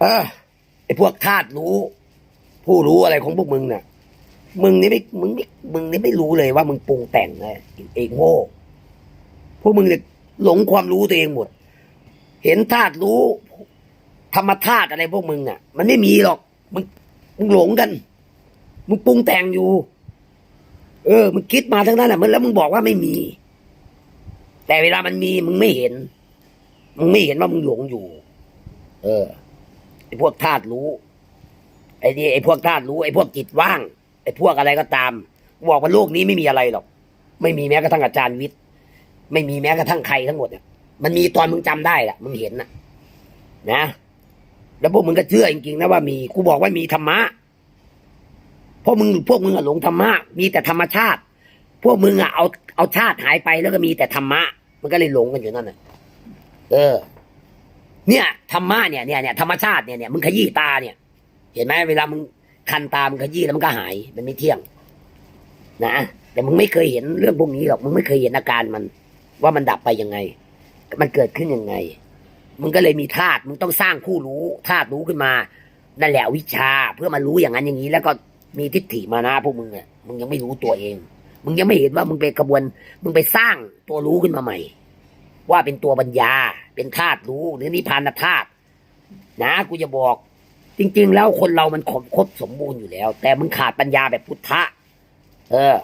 เออไอพวกธาตุรู้ ผู้รู้อะไรของพวกมึงเนี่ยมึงนี่ไม่มึงไม่มึงนี่ไม่รู้เลยว่ามึงปรุงแต่งไงเองโง่พวกมึงเนี่ยหลงความรู้ตัวเองหมด เห็นธาตุรู้ ธรรมธาตุอะไรพวกมึงอะมันไม่มีหรอกมึงมึงหลงกัน มึงปรุงแต่งอยู่ เออ มึงคิดมาทั้งนั้นแหละมันแล้วมึงบอกว่าไม่มี แต่เวลามันมีมึงไม่เห็น มึงไม่เห็นว่ามึงหลงอยู่ เออ ไอ้พวกธาตุรู้ ไอ้นี่ไอ้พวกธาตุรู้ไอ้พวกจิตว่าง ไอ้พวกอะไรก็ตามบอกว่าโลกนี้ไม่มีอะไรหรอก ไม่มีแม้กระทั่งอาจารย์วิทย์ ไม่มีแม้กระทั่งใครทั้งหมดเนี่ยมันมีตอนมึงจำได้แหละมึงเห็นนะนะ แล้วพวกมึงก็เชื่อจริงๆนะว่ามีกูบอกว่ามีธรรมะพราะมึงพวกมึงอะหลงธรรมะ มีแต่ธรรมชาติ พวกมึงอะเอาเอาชาติหายไปแล้วก็มีแต่ธรรมะ มันก็เลยหลงกันอยู่นั่นน่ะ เออ เนี่ยธรรมะเนี่ยเนี่ยเนี่ยธรรมชาติเนี่ยเนี่ยมึงขยี้ตาเนี่ย เห็นไหมเวลามึงคันตามึงขยี้แล้วมันก็หาย มันไม่เที่ยง นะแต่มึงไม่เคยเห็นเรื่องพวกนี้หรอกมึงไม่เคยเห็นอาการมัน ว่ามันดับไปยังไง มันเกิดขึ้นยังไง มึงก็เลยมีธาตุมึงต้องสร้างผู้รู้ธาตุรู้ขึ้นมานั่นแหละวิชาเพื่อมารู้อย่างนั้นอย่างนี้ แล้วก็มีทิฏฐิมานะพวกมึงเนี่ยมึงยังไม่รู้ตัวเอง มึงยังไม่เห็นว่ามึงเป็นกระบวน มึงไปสร้างตัวรู้ขึ้นมาใหม่ ว่าเป็นตัวปัญญา เป็นธาตุรู้หรือนิพพานธาตุนะกูจะบอก จริง ๆ แล้วคนเรามันครบคบสมบูรณ์อยู่แล้ว แต่มึงขาดปัญญาแบบพุทธะ เออ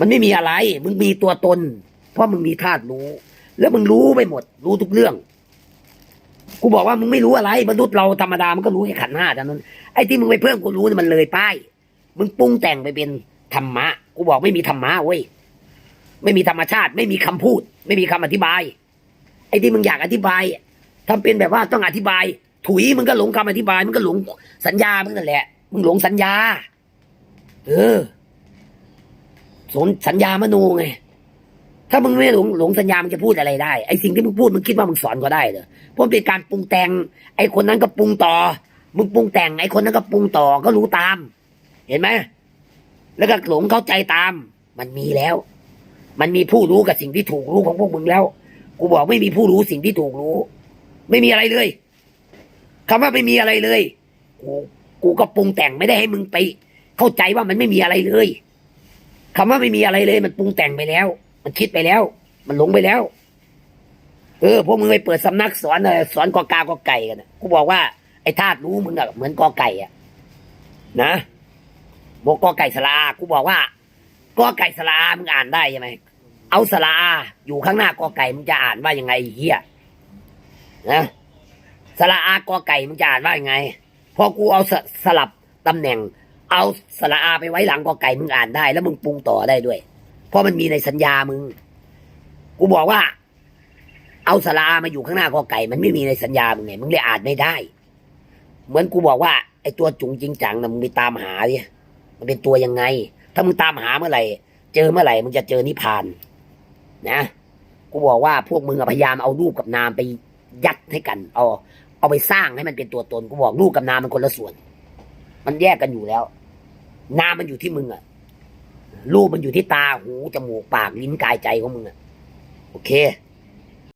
มันไม่มีอะไร มึงมีตัวตน เพราะมึงมีธาตุรู้ แล้วมึงรู้ไปหมด รู้ทุกเรื่องกูบอกว่ามึงไม่รู้อะไรมนุษย์เราธรรมดามันก็รู้แค่ขันห้าเท่านั้นไอ้ที่มึงไปเพิ่มกูรู้เนี่ยมันเลยป้ายมึงปรุงแต่งไปเป็นธรรมะ กูบอกไม่มีธรรมะเว้ยไม่มีธรรมชาติ ไม่มีคำพูด ไม่มีคำอธิบาย อ้ที่มึงอยากอธิบายทำเป็นแบบว่าต้องอธิบาย ถุยมึงก็หลงคำอธิบายมึงก็หลงสัญญามึงนั่นแหละ มึงหลงสัญญา เออสนสัญญามโนไงถ้ามึงไม่หลงหลงสัญญามึงจะพูดอะไรได้ ไอ้สิ่งที่มึงพูดมึงคิดว่ามึงสอนก็ได้เหรอเพราะมันเป็นการปรุงแต่ง ไอ้คนนั้นก็ปรุงต่อ มึงปรุงแต่ง ไอ้คนนั้นก็ปรุงต่อก็รู้ตาม เห็นไหมแล้วก็หลงเข้าใจตาม มันมีแล้ว มันมีผู้รู้กับสิ่งที่ถูกรู้ของพวกมึงแล้ว กูบอกไม่มีผู้รู้สิ่งที่ถูกรู้ ไม่มีอะไรเลยคำว่าไม่มีอะไรเลย กูกูก็ปรุงแต่งไม่ได้ให้มึงไป เข้าใจว่ามันไม่มีอะไรเลยคำว่าไม่มีอะไรเลย มันปรุงแต่งไปแล้ว มันคิดไปแล้ว มันหลงไปแล้ว เออพวกมึงไปเปิดสำนักสอนสอนกอกากอไก่กันกูบอกว่าไอ้ธาตุรู้มึงอะเหมือนกอไก่อะนะบอกกอไก่สลากูบอกว่ากอไก่สลามึงอ่านได้ใช่ไหม เอาสลาอยู่ข้างหน้ากอไก่มึงจะอ่านว่ายังไงไอ้เฮียนะสลาอากอไก่มึงจะอ่านว่ายังไง พอกูเอาสสลับตำแหน่ง เอาสระอาไปไว้หลังกอไก่มึงอ่านได้ แล้วมึงปรุงต่อได้ด้วย เพราะมันมีในสัญญามึง กูบอกว่า เอาสระอามาอยู่ข้างหน้ากอไก่ มันไม่มีในสัญญามึงไงมึงเลยอ่านไม่ได้ เหมือนกูบอกว่าไอ้ตัวจุงจริงจังนะมึงไปตามหาดิมันเป็นตัวยังไง ถ้ามึงตามหาเมื่อไหร่ เจอเมื่อไหร่มึงจะเจอนิพพาน นะกูบอกว่าพวกมึงพยายามเอารูปกับนามไปยัดให้กัน เอา เอาไปสร้างให้มันเป็นตัวตนกูบอกรูปกับนามมันคนละส่วน มันแยกกันอยู่แล้ว นามมันอยู่ที่มึงอะรูปมันอยู่ที่ตาหูจมูกปากลิ้นกายใจของมึงอะโอเค